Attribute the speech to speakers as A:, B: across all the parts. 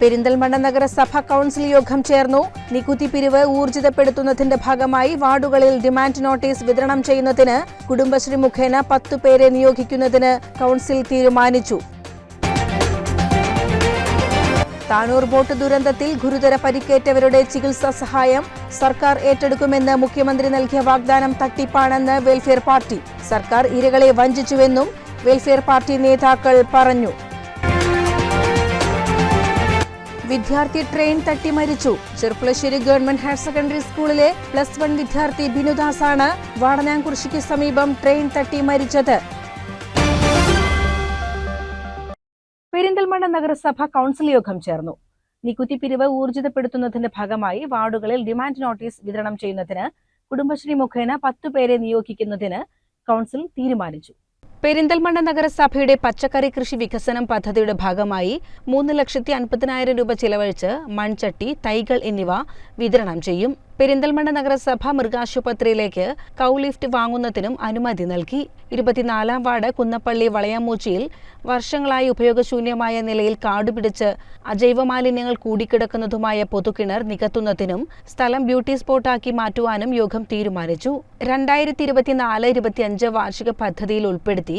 A: പെരിന്തൽമണ്ണ നഗരസഭ കൌൺസിൽ യോഗം ചേർന്നു. നികുതി പിരിവ് ഊർജിതപ്പെടുത്തുന്നതിന്റെ ഭാഗമായി വാർഡുകളിൽ ഡിമാൻഡ് നോട്ടീസ് വിതരണം ചെയ്യുന്നതിന് കുടുംബശ്രീ മുഖേന പത്തു പേരെ നിയോഗിക്കുന്നതിന് കൌൺസിൽ തീരുമാനിച്ചു. താനൂർ ബോട്ട് ദുരന്തത്തിൽ ഗുരുതര പരിക്കേറ്റവരുടെ ചികിത്സാ സഹായം സർക്കാർ ഏറ്റെടുക്കുമെന്ന് മുഖ്യമന്ത്രി നൽകിയ വാഗ്ദാനം തട്ടിപ്പാണെന്ന് വെൽഫെയർ പാർട്ടി. സർക്കാർ ഇരകളെ വഞ്ചിച്ചുവെന്നും വെൽഫെയർ പാർട്ടി നേതാക്കൾ പറഞ്ഞു. വിദ്യാർത്ഥി ട്രെയിൻ തട്ടി മരിച്ചു. ചെർപ്പുളശ്ശേരി ഗവൺമെന്റ് ഹയർ സെക്കൻഡറി സ്കൂളിലെ പ്ലസ് വൺ വിദ്യാർത്ഥി ബിനുദാസാണ് വാടനാംകുറിശിക്ക് സമീപം ട്രെയിൻ തട്ടി മരിച്ചത്. പെരിന്തൽമണ്ണ നഗരസഭ കൗൺസിൽ യോഗം ചേർന്നു. നികുതി പിരിവ് ഊർജിതപ്പെടുത്തുന്നതിന്റെ ഭാഗമായി വാർഡുകളിൽ ഡിമാൻഡ് നോട്ടീസ് വിതരണം ചെയ്യുന്നതിന് കുടുംബശ്രീ മുഖേന പത്തു പേരെ നിയോഗിക്കുന്നതിന് കൗൺസിൽ തീരുമാനിച്ചു. പെരിന്തൽമണ്ണ നഗരസഭയുടെ പച്ചക്കറി കൃഷി വികസനം പദ്ധതിയുടെ ഭാഗമായി മൂന്ന് ലക്ഷത്തി അൻപതിനായിരം രൂപ ചിലവഴിച്ച് മൺചട്ടി തൈകൾ എന്നിവ വിതരണം ചെയ്യും. പെരിന്തൽമണ്ണ നഗരസഭ മൃഗാശുപത്രിയിലേക്ക് കൗ ലിഫ്റ്റ് വാങ്ങുന്നതിനും അനുമതി നൽകി. ഇരുപത്തിനാലാം വാർഡ് കുന്നപ്പള്ളി വളയമൂച്ചിയിൽ വർഷങ്ങളായി ഉപയോഗശൂന്യമായ നിലയിൽ കാടുപിടിച്ച് അജൈവ മാലിന്യങ്ങൾ കൂടിക്കിടക്കുന്നതുമായ പൊതുകിണർ നികത്തുന്നതിനും സ്ഥലം ബ്യൂട്ടി സ്പോട്ടാക്കി മാറ്റുവാനും യോഗം തീരുമാനിച്ചു. രണ്ടായിരത്തി ഇരുപത്തിനാല് ഇരുപത്തിയഞ്ച് വാർഷിക പദ്ധതിയിൽ ഉൾപ്പെടുത്തി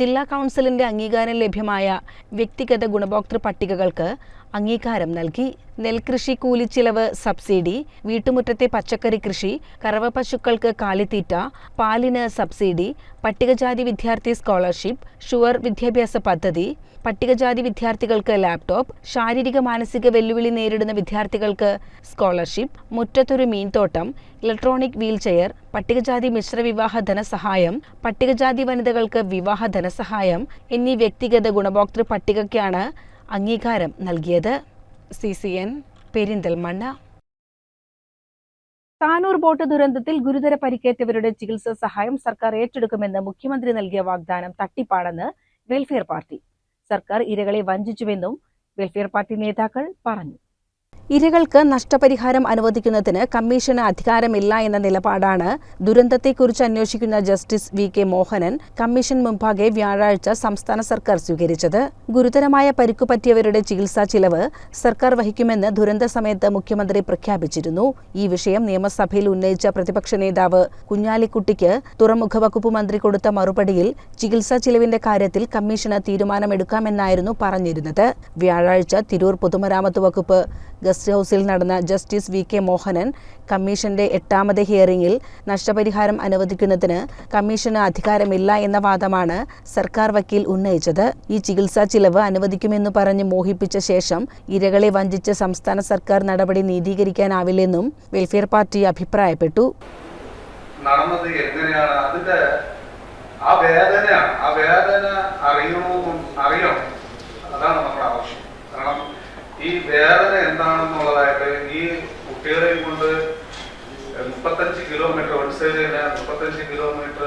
A: ജില്ലാ കൗൺസിലിന്റെ അംഗീകാരം ലഭ്യമായ വ്യക്തിഗത ഗുണഭോക്തൃ പട്ടികകൾക്ക് അംഗീകാരം നൽകി. നെൽകൃഷി കൂലിച്ചിലവ് സബ്സിഡി വീട്ടുമുറ്റത്തെ പച്ചക്കറി കൃഷി കറവ പശുക്കൾക്ക് കാലിത്തീറ്റ പാലിന് സബ്സിഡി പട്ടികജാതി വിദ്യാർത്ഥി സ്കോളർഷിപ്പ് ഷുവർ വിദ്യാഭ്യാസ പദ്ധതി പട്ടികജാതി വിദ്യാർത്ഥികൾക്ക് ലാപ്ടോപ്പ് ശാരീരിക മാനസിക വെല്ലുവിളി നേരിടുന്ന വിദ്യാർത്ഥികൾക്ക് സ്കോളർഷിപ്പ് മുറ്റത്തൊരു മീൻതോട്ടം ഇലക്ട്രോണിക് വീൽചെയർ പട്ടികജാതി മിശ്ര വിവാഹ ധനസഹായം പട്ടികജാതി വനിതകൾക്ക് വിവാഹ ധനസഹായം എന്നീ വ്യക്തിഗത ഗുണഭോക്തൃ പട്ടികയ്ക്കാണ് അംഗീകാരം നൽകിയത്. C C N Perinthalmanna. Tanur boat ദുരന്തത്തിൽ ഗുരുതര പരിക്കേറ്റവരുടെ ചികിത്സാ സഹായം സർക്കാർ ഏറ്റെടുക്കുമെന്ന് മുഖ്യമന്ത്രി നൽകിയ വാഗ്ദാനം തട്ടിപ്പാണെന്ന് വെൽഫെയർ പാർട്ടി. സർക്കാർ ഇരകളെ വഞ്ചിച്ചുവെന്നും വെൽഫെയർ പാർട്ടി നേതാക്കൾ പറഞ്ഞു. ഇരകൾക്ക് നഷ്ടപരിഹാരം അനുവദിക്കുന്നതിന് കമ്മീഷന് അധികാരമില്ല എന്ന നിലപാടാണ് ദുരന്തത്തെക്കുറിച്ച് അന്വേഷിക്കുന്ന justice V K Mohanan commission മുമ്പാകെ വ്യാഴാഴ്ച സംസ്ഥാന സർക്കാർ സ്വീകരിച്ചത്. ഗുരുതരമായ പരിക്കു പറ്റിയവരുടെ ചികിത്സാ ചിലവ് സർക്കാർ വഹിക്കുമെന്ന് ദുരന്ത സമയത്ത് മുഖ്യമന്ത്രി പ്രഖ്യാപിച്ചിരുന്നു. ഈ വിഷയം നിയമസഭയിൽ ഉന്നയിച്ച പ്രതിപക്ഷ നേതാവ് കുഞ്ഞാലിക്കുട്ടിക്ക് തുറമുഖ വകുപ്പ് മന്ത്രി കൊടുത്ത മറുപടിയിൽ ചികിത്സാ ചിലവിന്റെ കാര്യത്തിൽ കമ്മീഷന് തീരുമാനമെടുക്കാമെന്നായിരുന്നു പറഞ്ഞിരുന്നത്. വ്യാഴാഴ്ച തിരൂർ പൊതുമരാമത്ത് വകുപ്പ് ഗസ്റ്റ് ഹൌസിൽ നടന്ന ജസ്റ്റിസ് വി കെ മോഹനൻ കമ്മീഷന്റെ എട്ടാമത് ഹിയറിംഗിൽ നഷ്ടപരിഹാരം അനുവദിക്കുന്നതിന് കമ്മീഷന് അധികാരമില്ല എന്ന വാദമാണ് സർക്കാർ വക്കീൽ ഉന്നയിച്ചത്. ഈ ചികിത്സാ ചിലവ് അനുവദിക്കുമെന്ന് പറഞ്ഞ് മോഹിപ്പിച്ച ശേഷം ഇരകളെ വഞ്ചിച്ച സംസ്ഥാന സർക്കാർ നടപടി നീതീകരിക്കാനാവില്ലെന്നും വെൽഫെയർ പാർട്ടി അഭിപ്രായപ്പെട്ടു.
B: നടന്നത് എങ്ങനെയാണ്? അതിന്റെ ആ വേദനയാണ്. ആ വേദന അറിയണമെന്നും അറിയണം അതാണ് നമ്മുടെ ആവശ്യം. വേദന എന്താണെന്നുള്ളതായിട്ട് ഈ കുട്ടികളെയും കൊണ്ട് മുപ്പത്തഞ്ച് കിലോമീറ്റർ വൺ സൈഡ് തന്നെ മുപ്പത്തഞ്ച് കിലോമീറ്റർ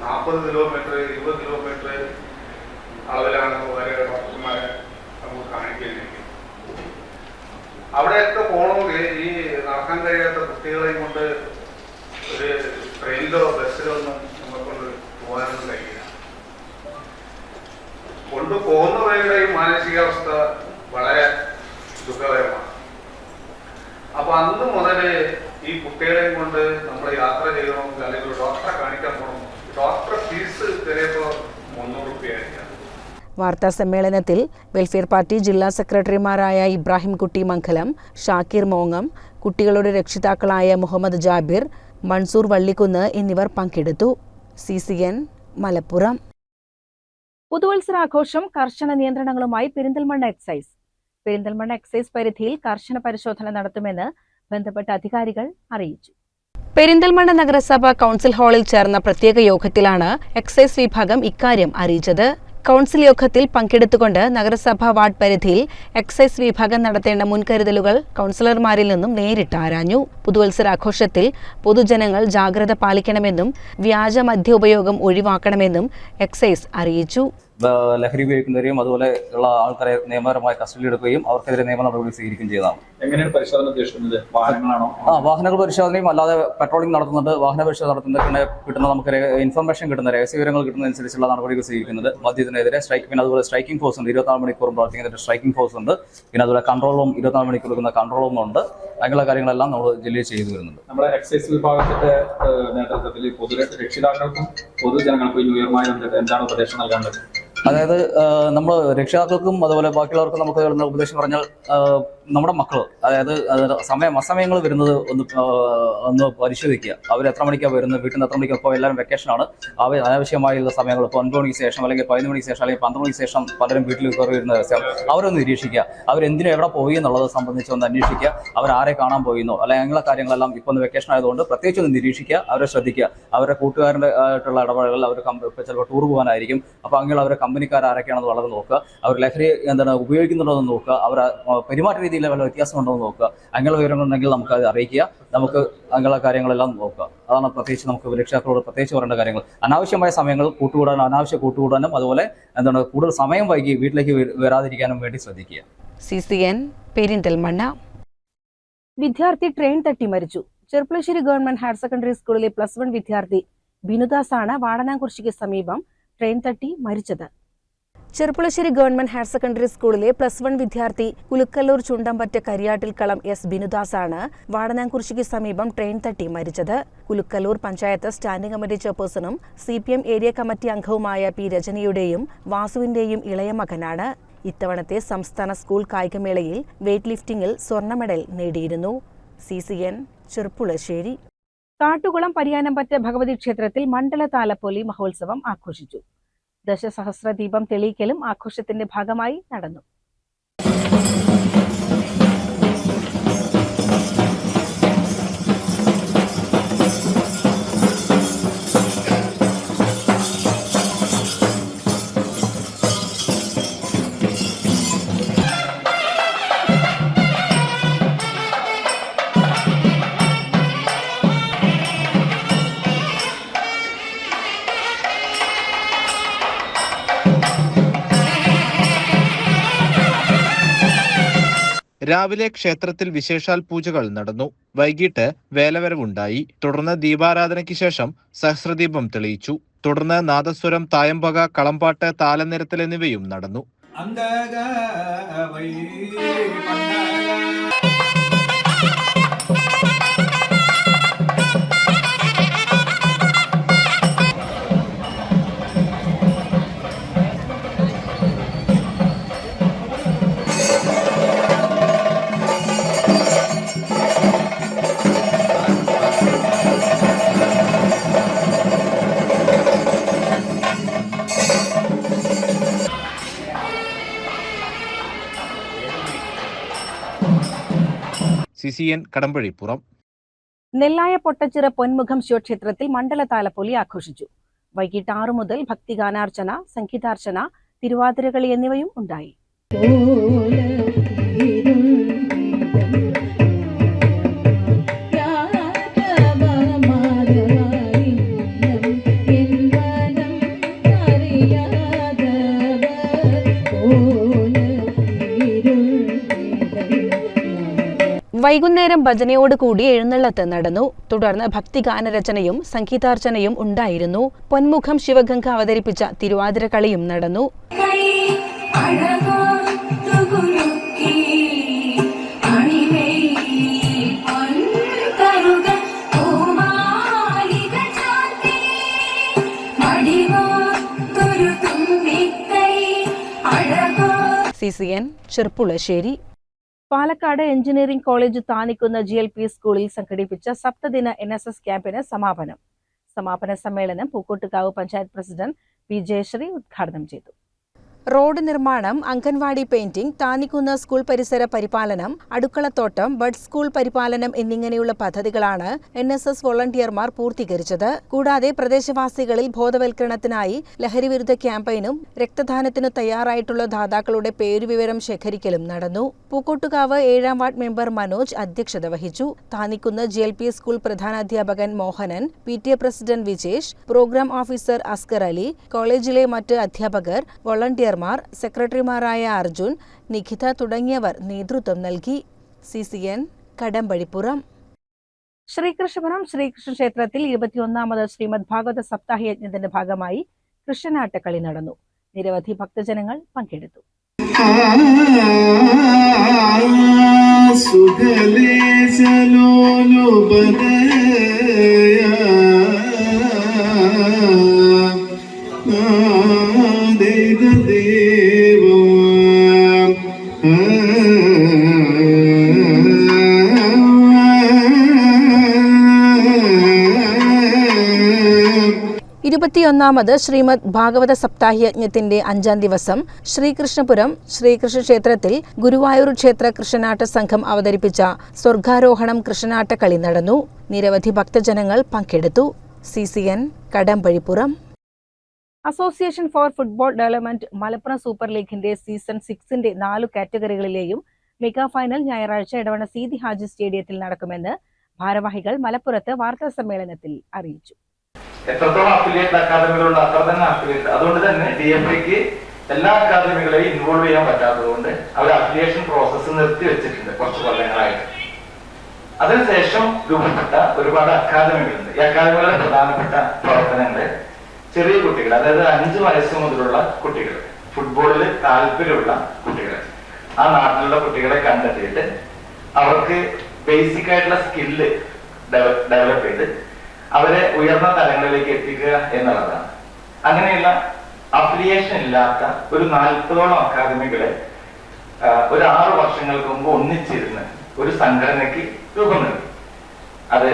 B: നാൽപ്പത് കിലോമീറ്റർ ഇരുപത് കിലോമീറ്റർ അളവിലാണ് വരെ ഡോക്ടർമാരെ നമുക്ക് കാണിക്കുന്നത് അവിടെയൊക്കെ പോകണമെങ്കിൽ ഈ നടക്കാൻ കഴിയാത്ത കുട്ടികളെയും കൊണ്ട് ഒരു ട്രെയിനിലോ ബസ്സിലോ ഒന്നും നമുക്കൊണ്ട് പോകാനൊന്നും കഴിയില്ല. കൊണ്ടുപോകുന്നവരുടെയും മാനസികാവസ്ഥ വളരെ ദുഃഖകരമാണ്. അപ്പൊ അന്ന് മുതൽ ഈ കുട്ടികളെയും കൊണ്ട് നമ്മൾ യാത്ര ചെയ്യണം അല്ലെങ്കിൽ ഡോക്ടറെ കാണിക്കാൻ പോകണം ഡോക്ടറെ ഫീസ് ചിലപ്പോ മുന്നൂറ് രൂപയായിരിക്കാം
A: വാർത്താ സമ്മേളനത്തിൽ വെൽഫെയർ പാർട്ടി ജില്ലാ സെക്രട്ടറിമാരായ ഇബ്രാഹിം കുട്ടി മംഗലം ഷാക്കിർ മോങ്ങം കുട്ടികളുടെ രക്ഷിതാക്കളായ മുഹമ്മദ് ജാബിർ മൺസൂർ വള്ളിക്കുന്ന് എന്നിവർ പങ്കെടുത്തു. C C N Malappuram. പുതുവത്സരാഘോഷം കർശന നിയന്ത്രണങ്ങളുമായി പെരിന്തൽമണ്ണ എക്സൈസ്. പെരിന്തൽമണ്ണ എക്സൈസ് പരിധിയിൽ കർശന പരിശോധന നടത്തുമെന്ന് ബന്ധപ്പെട്ട അധികാരികൾ അറിയിച്ചു. പെരിന്തൽമണ്ണ നഗരസഭ കൗൺസിൽ ഹാളിൽ ചേർന്ന പ്രത്യേക യോഗത്തിലാണ് എക്സൈസ് വിഭാഗം ഇക്കാര്യം അറിയിച്ചത്. കൗൺസിൽ യോഗത്തിൽ പങ്കെടുത്തുകൊണ്ട് നഗരസഭാ വാർഡ് പരിധിയിൽ എക്സൈസ് വിഭാഗം നടത്തേണ്ട മുൻകരുതലുകൾ കൗൺസിലർമാരിൽ നിന്നും നേരിട്ട് ആരാഞ്ഞു. പുതുവത്സരാഘോഷത്തിൽ പൊതുജനങ്ങൾ ജാഗ്രത പാലിക്കണമെന്നും വ്യാജ മദ്യ ഉപയോഗം ഒഴിവാക്കണമെന്നും എക്സൈസ് അറിയിച്ചു.
C: ലഹരി ഉപയോഗിക്കുന്നവരെയും അതുപോലെ ഉള്ള ആൾക്കാരെ നിയമപരമായി കസ്റ്റഡിയിൽ എടുക്കുകയും അവർക്കെതിരെ നിയമ നടപടികൾ സ്വീകരിക്കുകയും ചെയ്തതാണ്.
D: എങ്ങനെയാണ് പരിശോധന ഉദ്ദേശിക്കുന്നത്? വാഹനങ്ങളാണോ?
C: ആ വാഹനങ്ങൾ പരിശോധനയും അല്ലാതെ പെട്രോളിംഗ് നടത്തുന്നുണ്ട്. വാഹന പരിശോധന നടത്തുന്നത് പിന്നെ കിട്ടുന്ന നമുക്ക് ഇൻഫർമേഷൻ കിട്ടുന്ന രഹസ്യ വിവരങ്ങൾ കിട്ടുന്നതനുസരിച്ചുള്ള നടപടികൾ സ്വീകരിക്കുന്നത്. മദ്യത്തിനെതിരെ സ്ട്രൈക്ക് പിന്നെ അതുപോലെ സ്ട്രൈക്കിംഗ് ഫോഴ്സ് ഉണ്ട്. ഇരുപത്തിനാല് മണിക്കൂറും പ്രവർത്തിക്കുന്ന സ്ട്രൈക്കിംഗ് ഫോഴ്സ് ഉണ്ട്. പിന്നെ അതുപോലെ കൺട്രോൾ റൂം ഇരുപത്തിനാല് മണിക്കൂർ എടുക്കുന്ന കൺട്രോൾ റൂം ഉണ്ട്. അങ്ങനെയുള്ള കാര്യങ്ങളെല്ലാം നമ്മൾ ജില്ലയിൽ ചെയ്തു വരുന്നുണ്ട്.
D: നമ്മുടെ എക്സൈസ് വിഭാഗത്തിന്റെ നേതൃത്വത്തിൽ പൊതു രക്ഷിതാക്കൾക്കും പൊതുജനങ്ങൾക്കും ഈ ഉയർമായ എന്താണ് ഉപദേശം നൽകേണ്ടത്
C: അതായത് നമ്മൾ രക്ഷിതാക്കൾക്കും അതുപോലെ ബാക്കിയുള്ളവർക്കും നമുക്ക് ഉപദേശം പറഞ്ഞാൽ നമ്മുടെ മക്കൾ അതായത് അത് സമയം അസമയങ്ങൾ വരുന്നത് ഒന്ന് ഒന്ന് പരിശോധിക്കുക. അവർ എത്ര മണിക്കാണ് വരുന്നത്? വീട്ടിൽ നിന്ന് എത്ര മണിക്കാണ് ഇപ്പോൾ എല്ലാവരും വെക്കേഷനാണ് അവ അനാവശ്യമായുള്ള സമയങ്ങൾ ഇപ്പോൾ ഒൻപത് മണിക്ക് ശേഷം അല്ലെങ്കിൽ പതിനൊന്ന് മണിക്ക് ശേഷം അല്ലെങ്കിൽ പന്ത്രണ്ട് മണിക്ക് ശേഷം പലരും വീട്ടിൽ കയറി വരുന്ന ദിവസം അവരൊന്ന് നിരീക്ഷിക്കുക. അവരെന്തിനും എവിടെ പോയി എന്നുള്ളത് സംബന്ധിച്ച് ഒന്ന് അന്വേഷിക്കുക. അവർ ആരെ കാണാൻ പോയിന്നോ? അല്ലെങ്കിൽ അങ്ങനെയുള്ള കാര്യങ്ങളെല്ലാം ഇപ്പോൾ ഒന്ന് വെക്കേഷൻ ആയതുകൊണ്ട് പ്രത്യേകിച്ച് ഒന്ന് നിരീക്ഷിക്കുക. അവരെ ശ്രദ്ധിക്കുക. അവരുടെ കൂട്ടുകാരുടെ ആയിട്ടുള്ള ഇടപെടലുകൾ അവർ ചിലപ്പോൾ ടൂർ പോകാനായിരിക്കും. അപ്പോൾ അങ്ങനെയുള്ള അവരുടെ കമ്പനിക്കാർ ആരൊക്കെയാണെന്ന് വളരെ നോക്കുക. അവർ ലഹരി എന്താണ് ഉപയോഗിക്കുന്നുണ്ടോ എന്ന് നോക്കുക. അവർ പെരുമാറ്റ രീതിയിൽ വല്ല വ്യത്യാസമുണ്ടോ എന്ന് നോക്കുക. അങ്ങനെയുള്ള വിവരങ്ങളുണ്ടെങ്കിൽ നമുക്ക് അത് അറിയിക്കുക. നമുക്ക് അങ്ങനെയുള്ള കാര്യങ്ങളെല്ലാം നോക്കുക. അതാണ് പ്രത്യേകിച്ച് നമുക്ക് രക്ഷാക്കളോട് പ്രത്യേകിച്ച് പറയേണ്ട കാര്യങ്ങൾ. അനാവശ്യമായ സമയങ്ങൾ കൂട്ടുകൂടാനും അനാവശ്യ കൂട്ടുകൂടാനും അതുപോലെ എന്താണ് കൂടുതൽ സമയം വൈകി വീട്ടിലേക്ക് വര- വരാതിരിക്കാനും വേണ്ടി ശ്രദ്ധിക്കുക.
A: C C N Perinthalmanna. വിദ്യാർത്ഥി ട്രെയിൻ തട്ടി മരിച്ചു. ചെർപ്പുളശ്ശേരി ഗവൺമെന്റ് ഹയർ സെക്കൻഡറി സ്കൂളിലെ പ്ലസ് വൺ വിദ്യാർത്ഥി ബിനുദാസ് ആണ് വാടനാകുറിശിക്ക് സമീപം ട്രെയിൻ തട്ടി മരിച്ചത്. ചെറുപ്പുളശ്ശേരി ഗവൺമെന്റ് ഹയർ സെക്കൻഡറി സ്കൂളിലെ പ്ലസ് വൺ വിദ്യാർത്ഥി കുലുക്കല്ലൂർ ചുണ്ടമ്പറ്റ കരിയാട്ടിൽ കളം എസ് ആണ് വാടനാംകുറിശിക്ക് സമീപം ട്രെയിൻ തട്ടി മരിച്ചത്. കുലുക്കല്ലൂർ പഞ്ചായത്ത് സ്റ്റാൻഡിംഗ് കമ്മിറ്റി ചെയർപേഴ്സണും സി ഏരിയ കമ്മിറ്റി അംഗവുമായ പി രജനിയുടെയും വാസുവിന്റെയും ഇളയ മകനാണ്. ഇത്തവണത്തെ സംസ്ഥാന സ്കൂൾ കായികമേളയിൽ വെയ്റ്റ് ലിഫ്റ്റിംഗിൽ സ്വർണ മെഡൽ നേടിയിരുന്നു. C C N Cherpulassery. Kattukulam Pariyanampatta Bhagavathi ക്ഷേത്രത്തിൽ മണ്ഡല താലപ്പൊലി മഹോത്സവം ആഘോഷിച്ചു. ദശസഹസ്ര ദീപം തെളിയിക്കലും ആഘോഷത്തിന്റെ ഭാഗമായി നടന്നു
E: രാവിലെ ക്ഷേത്രത്തിൽ വിശേഷാൽ പൂജകൾ നടന്നു. വൈകിട്ട് വേലവരവുണ്ടായി. തുടർന്ന് ദീപാരാധനയ്ക്ക് ശേഷം സഹസ്രദീപം തെളിയിച്ചു. തുടർന്ന് നാദസ്വരം തായമ്പക കളമ്പാട്ട് താലനിരത്തൽ എന്നിവയും നടന്നു. സി സി കടമ്പഴിപ്പുറം.
A: നെല്ലായ പൊട്ടച്ചിറ പൊന്മുഖം ശിവക്ഷേത്രത്തിൽ മണ്ഡലതാലപ്പൊലി ആഘോഷിച്ചു. വൈകിട്ട് ആറു മുതൽ ഭക്തിഗാനാർച്ചന സംഗീതാർച്ചന തിരുവാതിരകളി എന്നിവയും ഉണ്ടായി. വൈകുന്നേരം ഭജനയോട് കൂടി എഴുന്നള്ളത്ത് നടന്നു. തുടർന്ന് ഭക്തിഗാനരചനയും സംഗീതാർച്ചനയും ഉണ്ടായിരുന്നു. പൊന്മുഖം ശിവഗംഗ അവതരിപ്പിച്ച തിരുവാതിരക്കളിയും നടന്നു. C C N Cherpulassery Palakkad engineering college Thanikkunna G L P സ്കൂളിൽ സംഘടിപ്പിച്ച സപ്തദിന എൻ എസ് എസ് ക്യാമ്പിന് സമാപനം. സമാപന സമ്മേളനം പൂക്കോട്ടുകാവ് പഞ്ചായത്ത് പ്രസിഡന്റ് പി ജയശ്രീ ഉദ്ഘാടനം ചെയ്തു. റോഡ് നിർമ്മാണം അംഗൻവാടി പെയിന്റിംഗ് താന്നിക്കുന്ന് സ്കൂൾ പരിസര പരിപാലനം അടുക്കളത്തോട്ടം ബഡ് സ്കൂൾ പരിപാലനം എന്നിങ്ങനെയുള്ള പദ്ധതികളാണ് എൻ എസ് എസ് വോളണ്ടിയർമാർ പൂർത്തീകരിച്ചത്. കൂടാതെ പ്രദേശവാസികളിൽ ബോധവൽക്കരണത്തിനായി ലഹരിവിരുദ്ധ ക്യാമ്പയിനും രക്തദാനത്തിന് തയ്യാറായിട്ടുള്ള ദാതാക്കളുടെ പേരുവിവരം ശേഖരിക്കലും നടന്നു. പൂക്കോട്ടുകാവ് ഏഴാം വാർഡ് മെമ്പർ മനോജ് അധ്യക്ഷത വഹിച്ചു. Thannikkunnu G L P school പ്രധാനാധ്യാപകൻ Mohanan P T A president Vijesh programme officer Askar Ali കോളേജിലെ മറ്റ് അധ്യാപകർ വോളണ്ടിയർമാർ സെക്രട്ടറിമാരായ അർജുൻ നിഖിത തുടങ്ങിയവർ നേതൃത്വം നൽകി. C C N Kadampazhipuram Sreekrishnapuram Sreekrishna ക്ഷേത്രത്തിൽ ഇരുപത്തിയൊന്നാമത് ശ്രീമദ് ഭാഗവത സപ്താഹ യജ്ഞത്തിന്റെ ഭാഗമായി കൃഷ്ണനാട്ടക്കളി നടന്നു. നിരവധി ഭക്തജനങ്ങൾ പങ്കെടുത്തു. ഇരുപത്തിയൊന്നാമത് ശ്രീമദ് ഭാഗവത സപ്താഹയജ്ഞത്തിന്റെ അഞ്ചാം ദിവസം ശ്രീകൃഷ്ണപുരം ശ്രീകൃഷ്ണ ക്ഷേത്രത്തിൽ ഗുരുവായൂർ ക്ഷേത്ര കൃഷ്ണനാട്ട സംഘം അവതരിപ്പിച്ച സ്വർഗാരോഹണം കൃഷ്ണനാട്ട കളി നടന്നു. നിരവധി ഭക്തജനങ്ങൾ പങ്കെടുത്തു. C C N Kadampazhipuram. Association for football development Malappuram super ലീഗിന്റെ സീസൺ സിക്സിന്റെ നാലു കാറ്റഗറികളിലെയും മെഗാ ഫൈനൽ ഞായറാഴ്ച ഇടവണ സീതി ഹാജി സ്റ്റേഡിയത്തിൽ നടക്കുമെന്ന് ഭാരവാഹികൾ മലപ്പുറത്ത് വാർത്താ സമ്മേളനത്തിൽ അറിയിച്ചു.
F: എത്രത്തോളം അഫിലിയേറ്റ് അക്കാദമികളുണ്ട് അത്ര തന്നെ അഫിലിയേറ്റ് അതുകൊണ്ട് തന്നെ ഡി എഫ് ഐക്ക് എല്ലാ അക്കാദമികളെയും ഇൻവോൾവ് ചെയ്യാൻ പറ്റാത്തതുകൊണ്ട് അവർ അഫിലിയേഷൻ പ്രോസസ്സ് നിർത്തി വെച്ചിട്ടുണ്ട് കുറച്ച് കൊല്ലങ്ങളായിട്ട്. അതിനുശേഷം രൂപപ്പെട്ട ഒരുപാട് അക്കാദമികളുണ്ട് ഈ അക്കാദമികളുടെ പ്രധാനപ്പെട്ട പ്രവർത്തനങ്ങൾ ചെറിയ കുട്ടികൾ അതായത് അഞ്ച് വയസ്സ് മുതലുള്ള കുട്ടികൾ ഫുട്ബോളിൽ താല്പര്യമുള്ള കുട്ടികൾ ആ നാട്ടിലുള്ള കുട്ടികളെ കണ്ടെത്തിയിട്ട് അവർക്ക് ബേസിക് ആയിട്ടുള്ള സ്കില്ല് ഡെവലപ്പ് ചെയ്ത് അവരെ ഉയർന്ന തലങ്ങളിലേക്ക് എത്തിക്കുക എന്നുള്ളതാണ്. അങ്ങനെയുള്ള അഫിലിയേഷൻ ഇല്ലാത്ത ഒരു നാൽപ്പതോളം അക്കാദമികളെ ഒരു ആറു വർഷങ്ങൾക്ക് മുമ്പ് ഒന്നിച്ചിരുന്ന് ഒരു സംഘടനയ്ക്ക് രൂപം നൽകി. അത്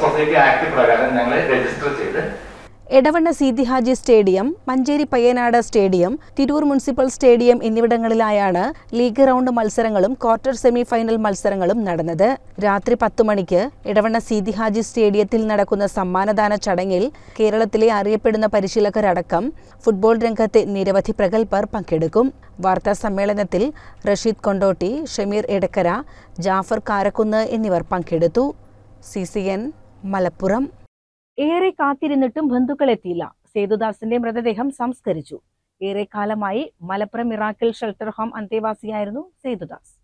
F: സൊസൈറ്റി ആക്ട് പ്രകാരം ഞങ്ങളെ രജിസ്റ്റർ ചെയ്ത്
A: Edavanna Seethi Haji stadium Manjeri Payyanad stadium Tirur municipal stadium എന്നിവിടങ്ങളിലായാണ് league round മത്സരങ്ങളും ക്വാർട്ടർ സെമി ഫൈനൽ മത്സരങ്ങളും നടന്നത്. രാത്രി പത്തു മണിക്ക് എടവണ്ണ സീതി ഹാജി സ്റ്റേഡിയത്തിൽ നടക്കുന്ന സമ്മാനദാന ചടങ്ങിൽ കേരളത്തിലെ അറിയപ്പെടുന്ന പരിശീലകരടക്കം ഫുട്ബോൾ രംഗത്തെ നിരവധി പ്രഗത്ഭർ പങ്കെടുക്കും. വാർത്താ സമ്മേളനത്തിൽ റഷീദ് കൊണ്ടോട്ടി ഷമീർ എടക്കര ജാഫർ കാരക്കുന്ന് എന്നിവർ പങ്കെടുത്തു. സി മലപ്പുറം. ഏറെ കാത്തിരുന്നിട്ടും ബന്ധുക്കൾ എത്തിയില്ല. സേതുദാസിന്റെ മൃതദേഹം സംസ്കരിച്ചു. ഏറെ കാലമായി മലപ്പുറം മിറാക്കിൾ ഷെൽട്ടർ ഹോം അന്തേവാസിയായിരുന്നു സേതുദാസ്.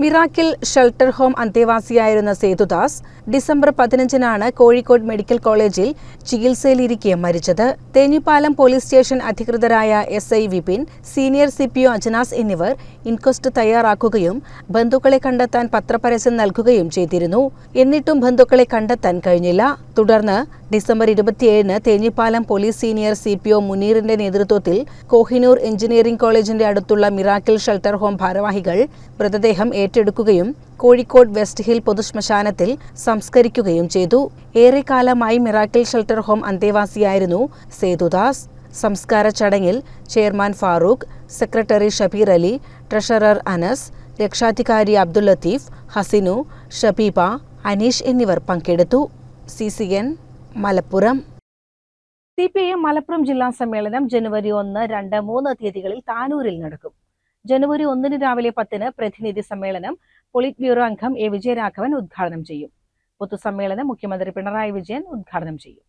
A: മിറാക്കിൽ ഷെൽട്ടർ ഹോം അന്തേവാസിയായിരുന്ന സേതുദാസ് ഡിസംബർ പതിനഞ്ചിനാണ് കോഴിക്കോട് മെഡിക്കൽ കോളേജിൽ ചികിത്സയിലിരിക്കെ മരിച്ചത്. Thenhipalam police station അധികൃതരായ S I Vipin senior C P O Ajanas എന്നിവർ ഇൻക്വസ്റ്റ് തയ്യാറാക്കുകയും ബന്ധുക്കളെ കണ്ടെത്താൻ പത്രപരസ്യം നൽകുകയും ചെയ്തിരുന്നു. എന്നിട്ടും ബന്ധുക്കളെ കണ്ടെത്താൻ കഴിഞ്ഞില്ല. തുടർന്ന് ഡിസംബർ ഇരുപത്തിയേഴിന് Thenhipalam police senior C P O മുനീറിന്റെ നേതൃത്വത്തിൽ കോഹിനൂർ എഞ്ചിനീയറിംഗ് കോളേജിന്റെ അടുത്തുള്ള മിറാക്കിൾ ഷെൽട്ടർ ഹോം ഭാരവാഹികൾ മൃതദേഹം ഏറ്റെടുക്കുകയും കോഴിക്കോട് വെസ്റ്റ് ഹിൽ പൊതുശ്മശാനത്തിൽ സംസ്കരിക്കുകയും ചെയ്തു. ഏറെക്കാലമായി മിറാക്കിൾ ഷെൽട്ടർ ഹോം അന്തേവാസിയായിരുന്നു സേതുദാസ്. സംസ്കാര ചടങ്ങിൽ chairman Farooq secretary Shabeer Ali treasurer Anas രക്ഷാധികാരി അബ്ദുൽ ലത്തീഫ് ഹസിനു ഷബീബ അനീഷ് എന്നിവർ പങ്കെടുത്തു. C C N Malappuram. C P I Malappuram ജില്ലാ സമ്മേളനം ജനുവരി ഒന്ന് രണ്ട് മൂന്ന് തീയതികളിൽ താനൂരിൽ നടക്കും. ജനുവരി ഒന്നിന് രാവിലെ പത്തിന് പ്രതിനിധി സമ്മേളനം പൊളിറ്റ് ബ്യൂറോ അംഗം എ വിജയരാഘവൻ ഉദ്ഘാടനം ചെയ്യും. പൊതുസമ്മേളനം മുഖ്യമന്ത്രി പിണറായി വിജയൻ ഉദ്ഘാടനം ചെയ്യും.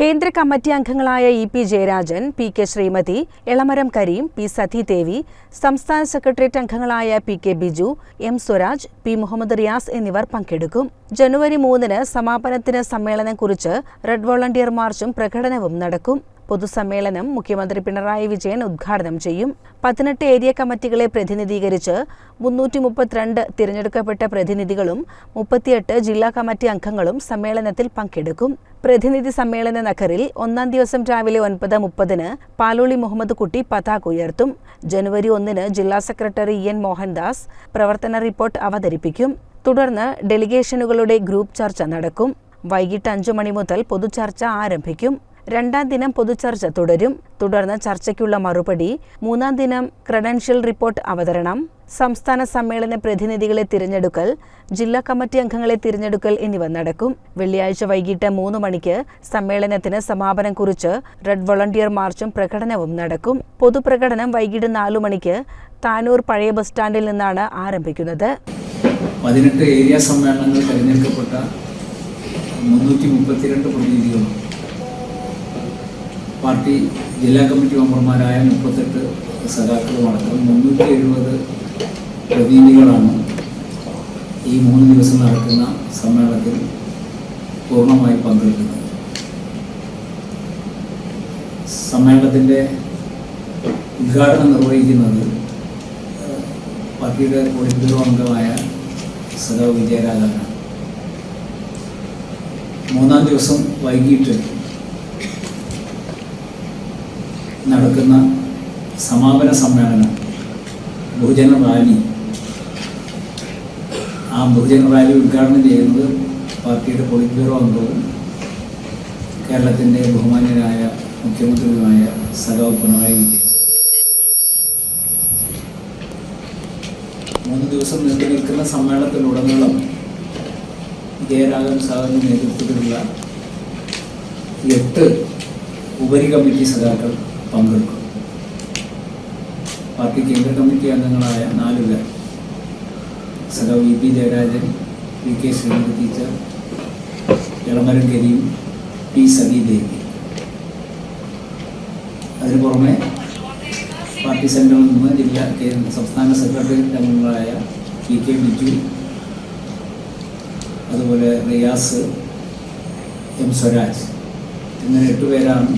A: കേന്ദ്ര കമ്മിറ്റി അംഗങ്ങളായ E P Jayarajan P K Sreemathi Elamaram Kareem P Sathidevi സംസ്ഥാന സെക്രട്ടേറിയറ്റ് അംഗങ്ങളായ P K Biju M Swaraj P Muhammad Riyas എന്നിവർ പങ്കെടുക്കും. ജനുവരി മൂന്നിന് സമാപനത്തിന് സമ്മേളനം കുറിച്ച് റെഡ് വോളണ്ടിയർ മാർച്ചും പ്രകടനവും നടക്കും. പൊതുസമ്മേളനം മുഖ്യമന്ത്രി പിണറായി വിജയൻ ഉദ്ഘാടനം ചെയ്യും. പതിനെട്ട് ഏരിയ കമ്മിറ്റികളെ പ്രതിനിധീകരിച്ച് മുന്നൂറ്റി മുപ്പത്തിരണ്ട് തിരഞ്ഞെടുക്കപ്പെട്ട പ്രതിനിധികളും മുപ്പത്തിയെട്ട് ജില്ലാ കമ്മിറ്റി അംഗങ്ങളും സമ്മേളനത്തിൽ പങ്കെടുക്കും. പ്രതിനിധി സമ്മേളന നഗറിൽ ഒന്നാം ദിവസം രാവിലെ ഒൻപത് മുപ്പതിന് പാലോളി മുഹമ്മദ് കുട്ടി പതാക ഉയർത്തും. ജനുവരി ഒന്നിന് ജില്ലാ സെക്രട്ടറി എൻ മോഹൻദാസ് പ്രവർത്തന റിപ്പോർട്ട് അവതരിപ്പിക്കും. തുടർന്ന് ഡെലിഗേഷനുകളുടെ ഗ്രൂപ്പ് ചർച്ച നടക്കും. വൈകിട്ട് അഞ്ചു മണി മുതൽ പൊതുചർച്ച ആരംഭിക്കും. രണ്ടാം ദിനം പൊതുചർച്ച തുടരും. തുടർന്ന് ചർച്ചയ്ക്കുള്ള മറുപടി മൂന്നാം ദിനം ക്രെഡൻഷ്യൽ റിപ്പോർട്ട് അവതരണം സംസ്ഥാന സമ്മേളന പ്രതിനിധികളെ തിരഞ്ഞെടുക്കൽ ജില്ലാ കമ്മിറ്റി അംഗങ്ങളെ തിരഞ്ഞെടുക്കൽ എന്നിവ നടക്കും. വെള്ളിയാഴ്ച വൈകിട്ട് മൂന്ന് മണിക്ക് സമ്മേളനത്തിന് സമാപനം കുറിച്ച് റെഡ് വോളണ്ടിയർ മാർച്ചും പ്രകടനവും നടക്കും. പൊതുപ്രകടനം വൈകിട്ട് നാലു മണിക്ക് താനൂർ പഴയ ബസ് സ്റ്റാൻഡിൽ നിന്നാണ് ആരംഭിക്കുന്നത്.
G: പതിനെട്ട് ഏരിയ സമ്മേളനങ്ങൾ തിരഞ്ഞെടുക്കപ്പെട്ട മുന്നൂറ്റി മുപ്പത്തിരണ്ട് പ്രതിനിധികളും പാർട്ടി ജില്ലാ കമ്മിറ്റി മെമ്പർമാരായ മുപ്പത്തെട്ട് സഖാക്കളുമടക്കം മുന്നൂറ്റി എഴുപത് പ്രതിനിധികളാണ് ഈ മൂന്ന് ദിവസം നടക്കുന്ന സമ്മേളനത്തിൽ പൂർണമായി പങ്കെടുക്കുന്നത്. സമ്മേളനത്തിന്റെ ഉദ്ഘാടനം നിർവഹിക്കുന്നത് പാർട്ടിയുടെ പോളിറ്റ് ബ്യൂറോ അംഗമായ സദാവ് വിജയരാജാണ് മൂന്നാം ദിവസം വൈകിട്ട് നടക്കുന്ന സമാപന സമ്മേളനം ബഹുജന റാലി. ആ ബഹുജന റാലി ഉദ്ഘാടനം ചെയ്യുന്നത് പാർട്ടിയുടെ പോളിറ്റ് ബ്യൂറോ അംഗവും കേരളത്തിന്റെ ബഹുമാന്യനായ മുഖ്യമന്ത്രിയുമായ സഖാവ് പിണറായി വിജയൻ. മൂന്ന് ദിവസം നീണ്ടു നിൽക്കുന്ന സമ്മേളനത്തിലുടനീളം ജയരാഘവൻ സാറിന്റെ നേതൃത്വത്തിലുള്ള എട്ട് ഉപരി കമ്മിറ്റി സഖാക്കൾ പങ്കെടുക്കും. പാർട്ടി കേന്ദ്ര കമ്മിറ്റി അംഗങ്ങളായ നാലുപേർ പേർ സഖ V P Jayarajan V K Sreemathi teacher Elamaram Kareem P Sathidevi അതിനു പുറമെ പാർട്ടി സെന്ററിൽ നിന്ന് ജില്ലാ സംസ്ഥാന സെക്രട്ടറി അംഗങ്ങളായ പി കെ ബിജു അതുപോലെ റിയാസ് എം സ്വരാജ്. ഇങ്ങനെ എട്ടുപേരാണ്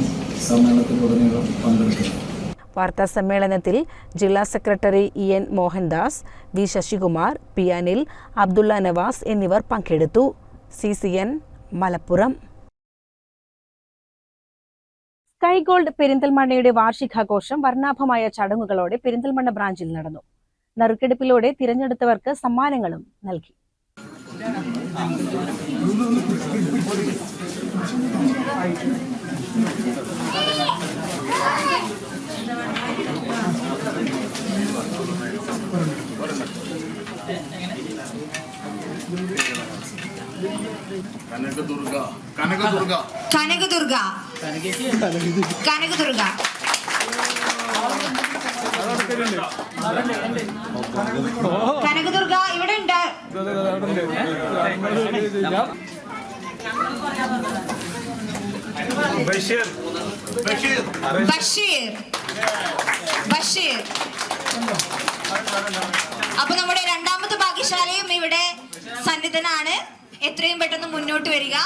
G: സമ്മേളനത്തിലുടനീളം പങ്കെടുക്കുന്നത്
A: വാർത്താ സമ്മേളനത്തിൽ ജില്ലാ secretary E N Mohandas V Sasikumar P Anil Abdulla Navas എന്നിവർ പങ്കെടുത്തു. C C N Malappuram. Sky gold പെരിന്തൽമണ്ണയുടെ വാർഷികാഘോഷം വർണാഭമായ ചടങ്ങുകളോടെ പെരിന്തൽമണ്ണ ബ്രാഞ്ചിൽ നടന്നു. നറുക്കെടുപ്പിലൂടെ തിരഞ്ഞെടുത്തവർക്ക് സമ്മാനങ്ങളും നൽകി.
H: കനകദുർഗ. കനകദുർഗ. കനകദുർഗ. ഇവിടെ ഉണ്ട് ബഷീർ. ബഷീർ. അപ്പൊ നമ്മുടെ രണ്ടാമത്തെ ഭാഗ്യശാലയും ഇവിടെ സന്നിധനാണ്. എത്രയും പെട്ടെന്ന് മുന്നോട്ട് വരിക.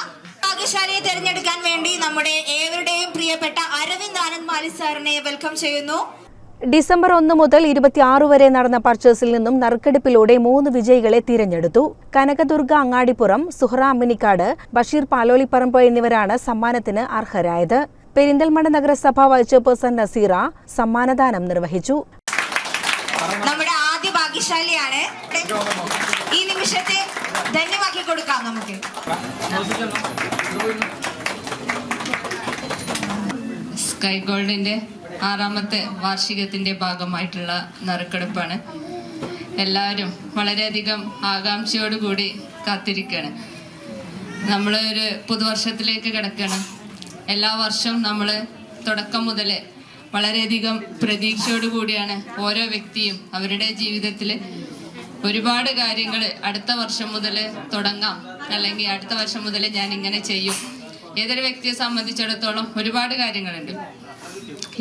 H: ഭാഗ്യശാലയെ തിരഞ്ഞെടുക്കാൻ വേണ്ടി നമ്മുടെ ഏവരുടെയും പ്രിയപ്പെട്ട അരവിന്ദ് ആനന്ദ് മാലി സാറിനെ വെൽക്കം ചെയ്യുന്നു.
A: ഡിസംബർ ഒന്ന് മുതൽ ഇരുപത്തിയാറ് വരെ നടന്ന പർച്ചേസിൽ നിന്നും നറുക്കെടുപ്പിലൂടെ മൂന്ന് വിജയികളെ തിരഞ്ഞെടുത്തു. കനകദുർഗ അങ്ങാടിപ്പുറം സുഹറ അമ്മിനിക്കാട് ബഷീർ പാലോളിപ്പറമ്പ് എന്നിവരാണ് സമ്മാനത്തിന് അർഹരായത്. പെരിന്തൽമണ്ണ നഗരസഭ വൈസ് ചെയർപേഴ്സൺ നസീറ സമ്മാനദാനം നിർവഹിച്ചു.
H: നമ്മുടെ ആദ്യ ഭാഗ്യശാലിയാണ്. ഈ നിമിഷത്തെ ധന്യമാക്കി കൊടുക്കാം നമുക്ക്.
I: സ്കൈ ഗോൾഡിന്റെ ആറാമത്തെ വാർഷികത്തിന്റെ ഭാഗമായിട്ടുള്ള നറുക്കെടുപ്പാണ്. എല്ലാവരും വളരെയധികം ആകാംക്ഷയോടുകൂടി കാത്തിരിക്കുകയാണ് നമ്മൾ ഒരു പുതുവർഷത്തിലേക്ക് കിടക്കുകയാണ് എല്ലാ വർഷവും നമ്മൾ തുടക്കം മുതൽ വളരെയധികം പ്രതീക്ഷയോടു കൂടിയാണ് ഓരോ വ്യക്തിയും അവരുടെ ജീവിതത്തിൽ ഒരുപാട് കാര്യങ്ങൾ അടുത്ത വർഷം മുതൽ തുടങ്ങാം. അല്ലെങ്കിൽ അടുത്ത വർഷം മുതൽ ഞാൻ ഇങ്ങനെ ചെയ്യും. ഏതൊരു വ്യക്തിയെ സംബന്ധിച്ചിടത്തോളം ഒരുപാട് കാര്യങ്ങളുണ്ട്.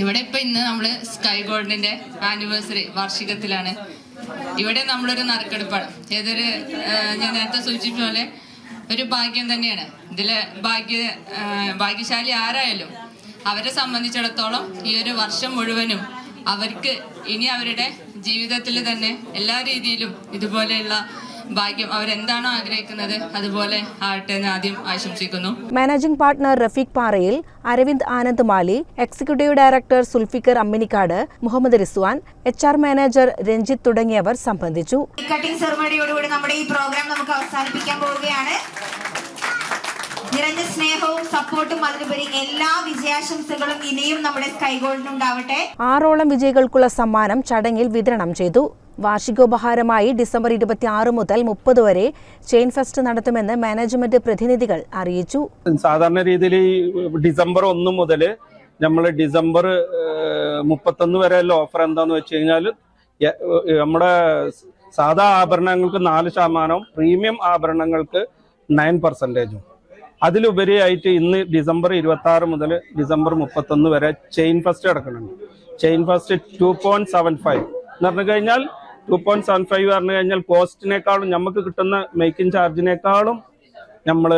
I: ഇവിടെ ഇപ്പൊ ഇന്ന് നമ്മൾ സ്കൈ ഗോൾഡിന്റെ ആനിവേഴ്സറി വാർഷികത്തിലാണ്. ഇവിടെ നമ്മളൊരു നറുക്കെടുപ്പാണ്. ഏതൊരു ഞാൻ നേരത്തെ സൂചിപ്പിച്ച പോലെ ഒരു ഭാഗ്യം തന്നെയാണ്. ഇതിലെ ഭാഗ്യ ഭാഗ്യശാലി ആരായാലും അവരെ സംബന്ധിച്ചിടത്തോളം ഈ ഒരു വർഷം മുഴുവനും അവർക്ക് ഇനി അവരുടെ ജീവിതത്തിൽ തന്നെ എല്ലാ രീതിയിലും ഇതുപോലെയുള്ള ഭാഗ്യം. അവരെന്താണോ ആഗ്രഹിക്കുന്നത് അതുപോലെ ആകട്ടെ എന്ന് ആദ്യം ആശംസിക്കുന്നു.
A: Managing partner Rafeeq Parayil Aravind Anand Mali executive director Zulfikar Amminikkad Muhammad Rizwan H R manager Ranjith തുടങ്ങിയവർ സംബന്ധിച്ചു.
H: കട്ടിംഗ് സെറമണിയോടുകൂടി നമ്മുടെ ഈ പ്രോഗ്രാം നമുക്ക് അവസാനിപ്പിക്കാൻ പോവുകയാണ്. നിറഞ്ഞ സ്നേഹവും സപ്പോർട്ടും അതിലുപരി എല്ലാ വിജയാശംസകളും ഇനിയും നമ്മുടെ സ്കൈ ഗോൾഡിന് ഉണ്ടാവട്ടെ.
A: ആറോളം വിജയികൾക്കുള്ള സമ്മാനം ചടങ്ങിൽ വിതരണം ചെയ്തു. വാർഷികോപഹാരമായി ഡിസംബർ ഇരുപത്തി ആറ് മുതൽ മുപ്പത് വരെ ചെയിൻ ഫെസ്റ്റ് നടത്തുമെന്ന് മാനേജ്മെന്റ് പ്രതിനിധികൾ അറിയിച്ചു.
J: സാധാരണ രീതിയിൽ ഡിസംബർ ഒന്ന് മുതൽ നമ്മൾ ഡിസംബർ മുപ്പത്തൊന്ന് വരെയുള്ള ഓഫർ എന്താന്ന് വെച്ച് കഴിഞ്ഞാൽ നമ്മുടെ സാധാ ആഭരണങ്ങൾക്ക് നാല് ശതമാനവും പ്രീമിയം ആഭരണങ്ങൾക്ക് നയൻ പെർസെന്റേജും അതിലുപരിയായിട്ട് ഇന്ന് ഡിസംബർ ഇരുപത്തി ആറ് മുതൽ ഡിസംബർ മുപ്പത്തൊന്ന് വരെ ചെയിൻ ഫസ്റ്റ് കിടക്കുന്നുണ്ട്. Chain first two point seven five എന്ന് പറഞ്ഞു കഴിഞ്ഞാൽ ടു പോയിന്റ് സെവൻ ഫൈവ് പറഞ്ഞു കഴിഞ്ഞാൽ കോസ്റ്റിനേക്കാളും നമുക്ക് കിട്ടുന്ന മേക്കിംഗ് ചാർജിനേക്കാളും നമ്മൾ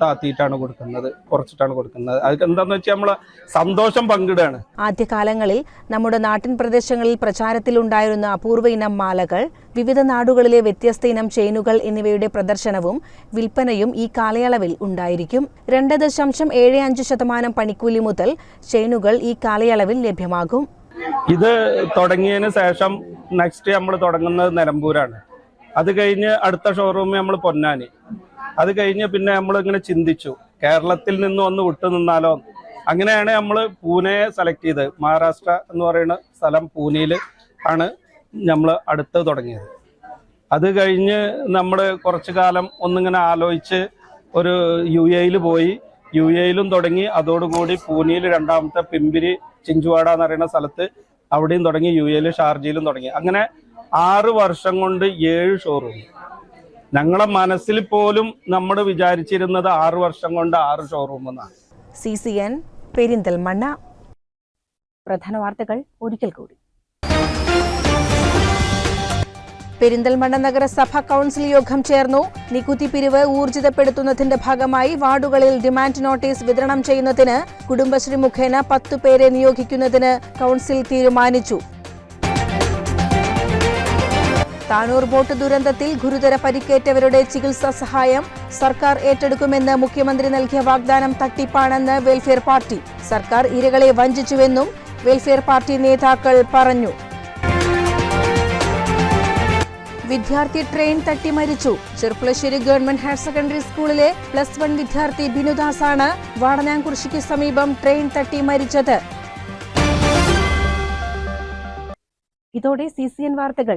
J: താത്തിയിട്ടാണ് കൊടുക്കുന്നത് കുറച്ചിട്ടാണ് കൊടുക്കുന്നത്. അത് എന്താന്ന് വെച്ചാൽ നമ്മൾ സന്തോഷം പങ്കിടുകയാണ്
A: ആദ്യകാലങ്ങളിൽ നമ്മുടെ നാട്ടിൻ പ്രദേശങ്ങളിൽ പ്രചാരത്തിലുണ്ടായിരുന്ന അപൂർവ ഇനം മാലകൾ വിവിധ നാടുകളിലെ വ്യത്യസ്ത ഇനം ചെയിനുകൾ എന്നിവയുടെ പ്രദർശനവും വിൽപ്പനയും ഈ കാലയളവിൽ ഉണ്ടായിരിക്കും. രണ്ട് ദശാംശം ഏഴ് അഞ്ച് ശതമാനം പണിക്കൂലി മുതൽ ചെയിനുകൾ ഈ കാലയളവിൽ ലഭ്യമാകും.
J: ഇത് തുടങ്ങിയതിന് ശേഷം നെക്സ്റ്റ് നമ്മൾ തുടങ്ങുന്നത് നിലമ്പൂരാണ്. അത് കഴിഞ്ഞ് അടുത്ത ഷോറൂമിൽ നമ്മൾ പൊന്നാനി. അത് കഴിഞ്ഞ് പിന്നെ നമ്മൾ ഇങ്ങനെ ചിന്തിച്ചു. കേരളത്തിൽ നിന്ന് ഒന്ന് വിട്ടു നിന്നാലോ? അങ്ങനെയാണ് നമ്മൾ പൂനെയെ സെലക്ട് ചെയ്തത് മഹാരാഷ്ട്ര എന്ന് പറയുന്ന സ്ഥലം പൂനെയിൽ ആണ് നമ്മൾ അടുത്ത് തുടങ്ങിയത്. അത് കഴിഞ്ഞ് നമ്മൾ കുറച്ചു കാലം ഒന്നിങ്ങനെ ആലോചിച്ച് ഒരു യു എയിൽ പോയി. യു എയിലും തുടങ്ങി. അതോടുകൂടി പൂനെയിൽ രണ്ടാമത്തെ പിമ്പിരി ചിഞ്ചുവാട എന്ന് പറയുന്ന സ്ഥലത്ത് അവിടെയും തുടങ്ങി. യു എയിൽ ഷാർജയിലും തുടങ്ങി. അങ്ങനെ ആറ് വർഷം കൊണ്ട് ഏഴ് ഷോറൂം ഞങ്ങളെ മനസ്സിൽ പോലും നമ്മൾ വിചാരിച്ചിരുന്നത് ആറു വർഷം കൊണ്ട് ആറ് ഷോറൂം എന്നാണ്.
A: C C N Perinthalmanna. പ്രധാന വാർത്തകൾ ഒരിക്കൽ കൂടി. പെരിന്തൽമണ്ണ നഗരസഭ കൌൺസിൽ യോഗം ചേർന്നു. നികുതി പിരിവ് ഊർജിതപ്പെടുത്തുന്നതിന്റെ ഭാഗമായി വാർഡുകളിൽ ഡിമാൻഡ് നോട്ടീസ് വിതരണം ചെയ്യുന്നതിന് കുടുംബശ്രീ മുഖേന പത്തു പേരെ നിയോഗിക്കുന്നതിന് കൌൺസിൽ തീരുമാനിച്ചു. താനൂർ ബോട്ട് ദുരന്തത്തിൽ ഗുരുതര പരിക്കേറ്റവരുടെ ചികിത്സാ സഹായം സർക്കാർ ഏറ്റെടുക്കുമെന്ന് മുഖ്യമന്ത്രി നൽകിയ വാഗ്ദാനം തട്ടിപ്പാണെന്ന് വെൽഫെയർ പാർട്ടി. സർക്കാർ ഇരകളെ വഞ്ചിച്ചുവെന്നും വെൽഫെയർ പാർട്ടി നേതാക്കൾ പറഞ്ഞു. വിദ്യാർത്ഥി ട്രെയിൻ തട്ടി മരിച്ചു. ചെർപ്പുളശ്ശേരി ഗവൺമെന്റ് ഹയർ സെക്കൻഡറി സ്കൂളിലെ പ്ലസ് വൺ വിദ്യാർത്ഥി ബിനുദാസാണ് വാടനാംകുറിശിക്ക് സമീപം ട്രെയിൻ തട്ടി മരിച്ചത്. ഇതോടെ സി സി എൻ വാർത്തകൾ